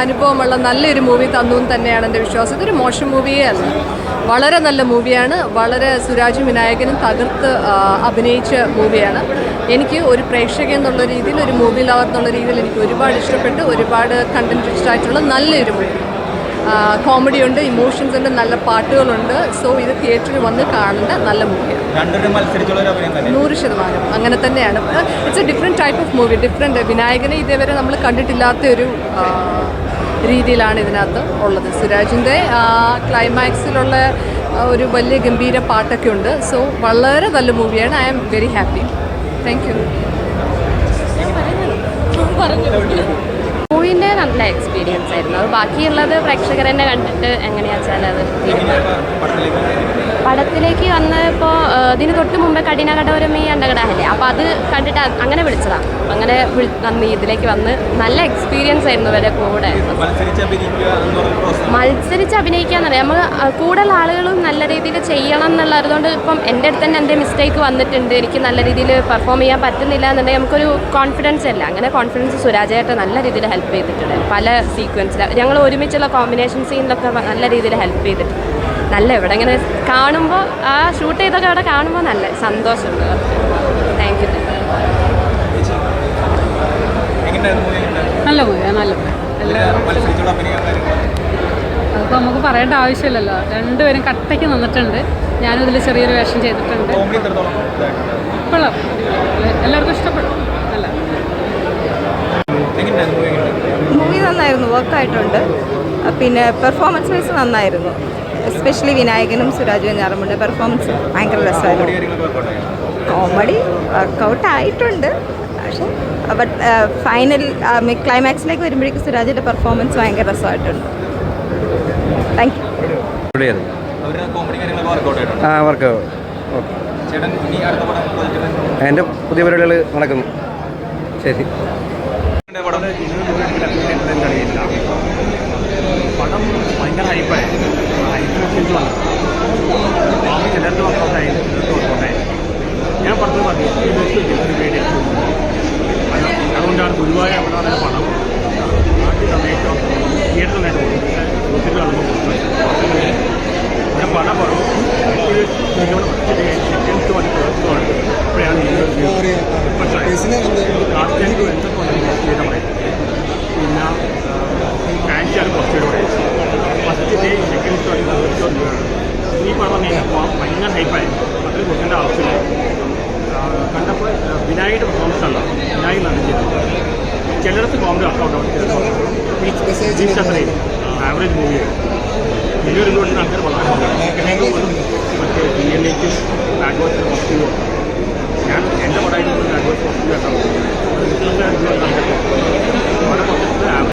അനുഭവമുള്ള നല്ലൊരു മൂവി തന്നു എന്ന് തന്നെയാണ് എന്റെ വിശ്വാസം. ഇതൊരു മോശം മൂവിയേ അല്ല. വളരെ നല്ല മൂവിയാണ് വളരെ സുരാജ് വിനായകനും തകർത്ത് അഭിനയിച്ച മൂവിയാണ് എനിക്ക് ഒരു പ്രേക്ഷകൻ എന്നുള്ള രീതിയിൽ ഒരു മൂവി ലവർ എന്നുള്ള രീതിയിൽ എനിക്ക് ഒരുപാട് ഇഷ്ടപ്പെട്ടു ഒരുപാട് കണ്ടന്റ് റിച്ച് ആയിട്ടുള്ള നല്ലൊരു മൂവി കോമഡി ഉണ്ട് ഇമോഷൻസ് ഉണ്ട് നല്ല പാട്ടുകളുണ്ട്. സോ ഇത് തിയേറ്ററിൽ വന്ന് കാണേണ്ട നല്ല മൂവിയാണ് നൂറ് ശതമാനം. അങ്ങനെ തന്നെയാണ്. It's a different type of movie different വിനായകനെ ഇതേവരെ നമ്മൾ കണ്ടിട്ടില്ലാത്ത ഒരു രീതിയിലാണ് ഇതിനകത്ത് ഉള്ളത്. സുരാജിന്റെ ക്ലൈമാക്സിലുള്ള ഒരു വലിയ ഗംഭീര പാട്ടൊക്കെ ഉണ്ട്. സോ വളരെ നല്ല മൂവിയാണ് I am very happy thank you പറഞ്ഞു. എക്സ്പീരിയൻസ് ആയിരുന്നു. അത് ബാക്കിയുള്ളത് പ്രേക്ഷകർ തന്നെ കണ്ടിട്ട് എങ്ങനെയാ വെച്ചാൽ അത് പടത്തിലേക്ക് വന്നപ്പോൾ ഇതിന് തൊട്ട് മുമ്പേ കഠിന കടോരമി അണ്ടകടാഹല്ലേ അപ്പോൾ അത് കണ്ടിട്ട് അങ്ങനെ വിളിച്ചതാണ് അങ്ങനെ വന്ന് ഇതിലേക്ക് വന്ന് നല്ല എക്സ്പീരിയൻസ് ആയിരുന്നു ഇവരുടെ കൂടെ. മത്സരിച്ച് അഭിനയിക്കുക എന്ന് അഭിനയിക്കാന്നറിയാം നമ്മൾ കൂടുതൽ ആളുകളും നല്ല രീതിയിൽ ചെയ്യണം എന്നുള്ളതുകൊണ്ട് ഇപ്പം എന്റെ അടുത്ത് തന്നെ എന്റെ മിസ്റ്റേക്ക് വന്നിട്ടുണ്ട്. എനിക്ക് നല്ല രീതിയിൽ പെർഫോം ചെയ്യാൻ പറ്റുന്നില്ല എന്നുണ്ടെങ്കിൽ നമുക്കൊരു കോൺഫിഡൻസ് അല്ല. അങ്ങനെ കോൺഫിഡൻസ് സുരാജായിട്ട് നല്ല രീതിയിൽ ഹെൽപ്പ് ചെയ്തിട്ടുണ്ട്. പല സീക്വൻസിൽ ഞങ്ങൾ ഒരുമിച്ചുള്ള കോമ്പിനേഷൻ സീനിലൊക്കെ നല്ല രീതിയിൽ ഹെൽപ്പ് ചെയ്തിട്ടുണ്ട് നല്ല ഇവിടെ ഇങ്ങനെ കാണുമ്പോൾ ആ ഷൂട്ട് ചെയ്തൊക്കെ അവിടെ കാണുമ്പോൾ നല്ല സന്തോഷമുണ്ട്. താങ്ക് യു നല്ല മൂവിയാണ് നല്ല അതിപ്പോൾ നമുക്ക് പറയേണ്ട ആവശ്യമില്ലല്ലോ. രണ്ടുപേരും കട്ടയ്ക്ക് നിന്നിട്ടുണ്ട്. ഞാനും ഇതിൽ ചെറിയൊരു വേഷം ചെയ്തിട്ടുണ്ട്. ഇപ്പോഴും എല്ലാവർക്കും ഇഷ്ടപ്പെടും നല്ല എങ്ങനെയായിരുന്നു മൂവി എങ്ങനെയുണ്ടായിരുന്നു മൂവി നന്നായിരുന്നു വർക്കായിട്ടുണ്ട് പിന്നെ പെർഫോമൻസ് വൈസ് നന്നായിരുന്നു. എസ്പെഷ്യലി വിനായകനും സുരാജ് വെഞ്ഞാറമുണ്ട് പെർഫോമൻസ് ഭയങ്കര കോമഡി രസമായിരുന്നു. കോമഡി വർക്കൗട്ട് ആയിട്ടുണ്ട്. പക്ഷേ ബട്ട് ഫൈനൽ ക്ലൈമാക്സിലേക്ക് വരുമ്പോഴേക്കും സുരാജിന്റെ പെർഫോമൻസ് ഭയങ്കര രസമായിട്ടുണ്ട്. താങ്ക് യു ആ വർക്ക് ഓക്കെ ചേട്ടൻ ഇനി അടുത്ത പ്രൊജക്റ്റ് എന്റെ പുതിയ പരിപാടികൾ നടക്കുന്നു. ശരി പടം പടം ഭയങ്കര ഹൈപ്പായി ഹൈപ്പിനനുസരിച്ച് വന്നു മാമി ചിലർക്ക് വർക്കൗട്ടായി ചിലർക്ക് വർക്കൗട്ടായി ഞാൻ പടത്തിൽ പറഞ്ഞു ഈ ബസ് ഒരു പേടി അതുകൊണ്ടാണ് അവിടെ പടം നാട്ടിൽ സമയത്തോ തിയേറ്ററിലായിട്ട് പോകും ഒത്തിരി കാണുമ്പോൾ ഞാൻ പടം പറഞ്ഞു സെക്കൻഡ്സ് വന്ന് കേൾക്കുവാണ് അപ്പോഴാണ് കാർത്തിക് പറയുന്നത് പിന്നെ ഫാൻസിയാണ് കുറച്ചുകൂടെ first day second show third show ഈ പടം വന്നു കഴിഞ്ഞാൽ ഭയങ്കര ഹൈപ്പായി അത്രയും കൊടുക്കേണ്ട ആവശ്യമില്ല. കണ്ടപ്പോൾ വിനായകയുടെ പെർഫോമൻസ് അല്ല വിനായകൻ നല്ല ചെയ്തത് ചിലർക്ക് കോമഡി വർക്കൗട്ട് ആവും ആവറേജ് മൂവിയാണ് വലിയൊരു ഇതുകൊണ്ട് ആൾക്കാർ വളരെ മറ്റേ ഡി എൻ എക്കും ബാക്ക് വർക്ക്